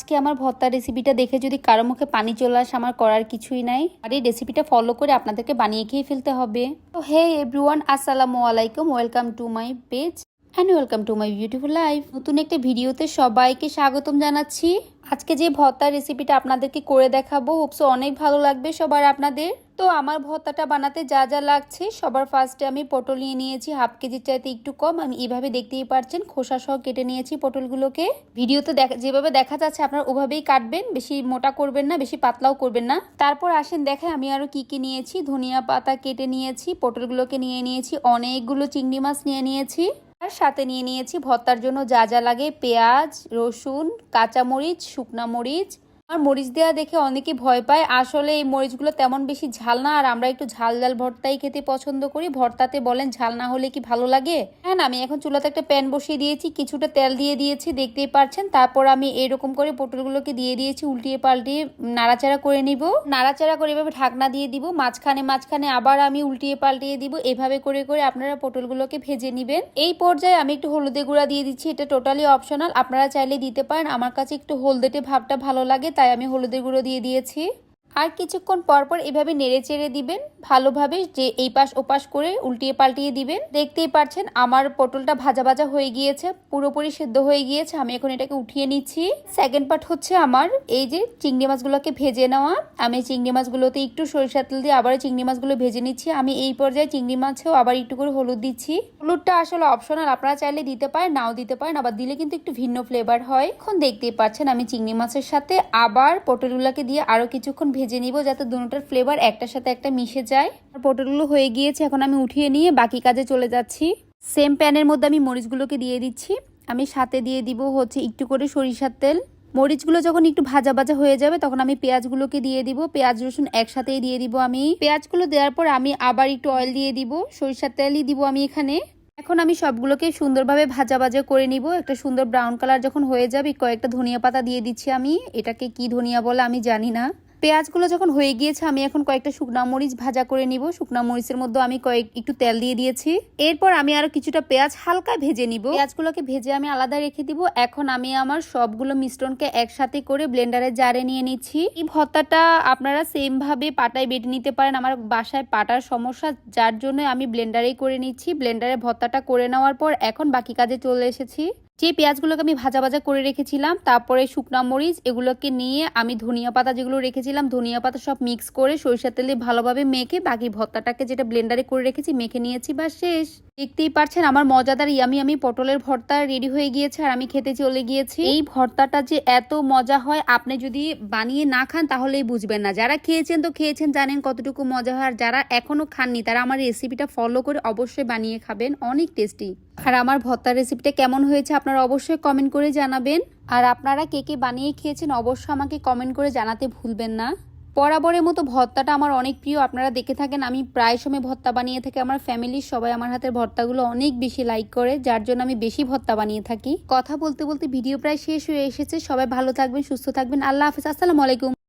আজকে আমার ভর্তা রেসিপিটা দেখে যদি কারও মুখে পানি চলে আসে, আমার করার কিছুই নাই। আর এই রেসিপিটা ফলো করে আপনাদেরকে বানিয়ে খেয়ে ফেলতে হবে। তো হে এভরিওয়ান আসসালামু আলাইকুম। Welcome to my page and welcome to my beautiful life নতুন একটা ভিডিওতে সবাইকে স্বাগতম জানাচ্ছি। আজকে যে ভর্তার রেসিপিটা আপনাদেরকে করে দেখাবো হোপসো অনেক ভালো লাগবে সবার আপনাদের। তো আমার ভর্তাটা বানাতে যা যা লাগছে, সবার ফার্স্টে আমি পটল নিয়ে নিয়েছি হাফ কেজির চাইতে একটু কম। আমি এইভাবে দেখতেই পারছেন, খোসা সহ কেটে নিয়েছি পটলগুলোকে। ভিডিওতে দেখা, যেভাবে দেখা যাচ্ছে, আপনারা ওভাবেই কাটবেন, বেশি মোটা করবেন না, বেশি পাতলাও করবেন না। তারপর আসেন দেখেন আমি আরও কি কি নিয়েছি। ধনিয়া পাতা কেটে নিয়েছি, পটলগুলোকে নিয়ে নিয়েছি, অনেকগুলো চিংড়ি মাছ নিয়ে নিয়েছি। আর সাথে নিয়ে নিয়েছি ভর্তার জন্য যা যা লাগে, পেঁয়াজ, রসুন, কাঁচামরিচ, শুকনা মরিচ আর মরিচ দেওয়া দেখে অনেকে ভয় পায়। আসলে এই মরিচগুলো তেমন বেশি ঝাল না, আর আমরা একটু ঝাল ঝাল ভর্তাই খেতে পছন্দ করি। ভর্তাতে বলেন, ঝাল না হলে কি ভালো লাগে? হ্যাঁ আমি এখন চুলাতে একটা প্যান বসিয়ে দিয়েছি, কিছুটা তেল দিয়ে দিয়েছি, দেখতেই পারছেন। তারপর আমি এরকম করে পটলগুলোকে দিয়ে দিয়েছি, উল্টিয়ে পাল্টিয়ে নাড়াচাড়া করে নিব। নাড়াচাড়া করে এভাবে ঢাকনা দিয়ে দিব, মাঝখানে মাঝখানে আবার আমি উল্টিয়ে পাল্টিয়ে দিব। এভাবে করে করে আপনারা পটলগুলোকে ভেজে নেবেন। এই পর্যায়ে আমি একটু হলুদে গুঁড়া দিয়ে দিচ্ছি, এটা টোটালি অপশনাল, আপনারা চাইলে দিতে পারেন। আমার কাছে একটু হলদেটে ভাবটা ভালো লাগে তাই আমি হলুদের গুঁড়ো দিয়ে দিয়েছি। আর কিছুক্ষণ পরপর এভাবে নেড়ে চেড়ে দিবেন ভালোভাবে, যে এই পাশ ওপাশ করে উল্টিয়ে পাল্টিয়ে দিবেন। দেখতেই পাচ্ছেন আমার পটলটা ভাজা ভাজা হয়ে গিয়েছে, পুরোপুরি সেদ্ধ হয়ে গিয়েছে। আমি এখন এটাকে উঠিয়ে নিচ্ছি। সেকেন্ড পার্ট হচ্ছে আমার এই যে চিংড়ি মাছগুলোকে ভেজে নেওয়া। আমি চিংড়ি মাছগুলোতে একটু সরিষার তেল দিয়ে আবার চিংড়ি মাছগুলো ভেজে নিচ্ছি। আমি এই পর্যায়ে চিংড়ি মাছেও আবার একটু করে হলুদ দিচ্ছি। হলুদটা আসলে অপশনাল আপনারা চাইলে দিতে পারেন, নাও দিতে পারেন, আবার দিলে কিন্তু একটু ভিন্ন ফ্লেভার হয়। এখন দেখতেই পাচ্ছেন আমি চিংড়ি মাছের সাথে আবার পটলগুলোকে দিয়ে আরও কিছুক্ষণ ভেজে নিব যাতে দুটোটার ফ্লেভার একটার সাথে একটা মিশে যায়। আর পটলগুলো হয়ে গিয়েছে, এখন আমি উঠিয়ে নিয়ে বাকি কাজে চলে যাচ্ছি। সেম প্যানের মধ্যে আমি মরিচগুলোকে দিয়ে দিচ্ছি। আমি সাথে দিয়ে দিব হচ্ছে একটু করে সরিষার তেল। মরিচগুলো যখন একটু ভাজা ভাজা হয়ে যাবে, তখন আমি পেঁয়াজগুলোকে দিয়ে দিব। পেঁয়াজ, রসুন একসাথেই দিয়ে দিব আমি। পেঁয়াজগুলো দেওয়ার পর আমি আবার একটু অয়েল দিয়ে দিব। সরিষার তেলই দিব আমি এখানে। এখন আমি সবগুলোকে সুন্দরভাবে ভাজা ভাজা করে নিব। একটা সুন্দর ব্রাউন কালার যখন হয়ে যাবে, কয়েকটা ধনিয়া পাতা দিয়ে দিচ্ছি আমি। এটাকে কি ধনিয়া বলে আমি জানি না। পেঁয়াজগুলো যখন হয়ে গিয়েছে, আমি এখন কয়েকটা শুকনা মরিচ ভাজা করে নিব। শুকনা মরিচের মধ্যে আমি কয়েক, একটু তেল দিয়ে দিয়েছি। এরপর আমি আরও কিছুটা পেঁয়াজ হালকা ভেজে নিব। পেঁয়াজগুলোকে ভেজে আমি আলাদা রেখে দিব। এখন আমি আমার সবগুলো মিশ্রণকে একসাথে করে ব্লেন্ডারে জারে নিয়ে নিচ্ছি। এই ভর্তাটা আপনারা সেম ভাবে পাটায় বেটে নিতে পারেন। আমার বাসায় পাটার সমস্যা, যার জন্য আমি ব্লেন্ডারেই করে নিচ্ছি। ব্লেন্ডারে ভর্তাটা করে নেওয়ার পর এখন বাকি কাজে চলে এসেছি। যে পেঁয়াজগুলোকে আমি ভাজা ভাজা করে রেখেছিলাম, তারপরে শুকনা মরিচ, এগুলোকে নিয়ে আমি ধনিয়া পাতা যেগুলো রেখেছিলাম, ধনিয়া পাতা সব মিক্স করে সরিষার তেলে ভালোভাবে মেখে বাকি ভর্তাটাকে যেটা ব্লেন্ডারে করে রেখেছি, মেখে নিয়েছি বা শেষ। দেখতেই পারছেন আমার মজাদার ইয়ামি আমি পটলের ভর্তা রেডি হয়ে গিয়েছে আর আমি খেতে চলে গিয়েছি। এই ভর্তাটা যে এত মজা হয়, আপনি যদি বানিয়ে না খান তাহলেই বুঝবেন না। যারা খেয়েছেন তো খেয়েছেন, জানেন কতটুকু মজা হয়। আর যারা এখনও খাননি, তারা আমার রেসিপিটা ফলো করে অবশ্যই বানিয়ে খাবেন, অনেক টেস্টি আর আমার ভর্তার রেসিপিটা কেমন হয়েছে আপনারা অবশ্যই কমেন্ট করে জানাবেন। আর আপনারা কে কে বানিয়ে খেয়েছেন অবশ্যই আমাকে কমেন্ট করে জানাতে ভুলবেন না। বরাবরের মতো ভর্তাটা আমার অনেক প্রিয়, আপনারা দেখে থাকেন আমি প্রায় সময় ভর্তা বানিয়ে থাকি, আমার ফ্যামিলির সবাই আমার হাতের ভর্তাগুলো অনেক বেশি লাইক করে, যার জন্য আমি বেশি ভর্তা বানিয়ে থাকি। কথা বলতে বলতে ভিডিও প্রায় শেষ হয়ে এসেছে, সবাই ভালো থাকবেন, সুস্থ থাকবেন, আল্লাহ হাফিজ, আসসালামু আলাইকুম।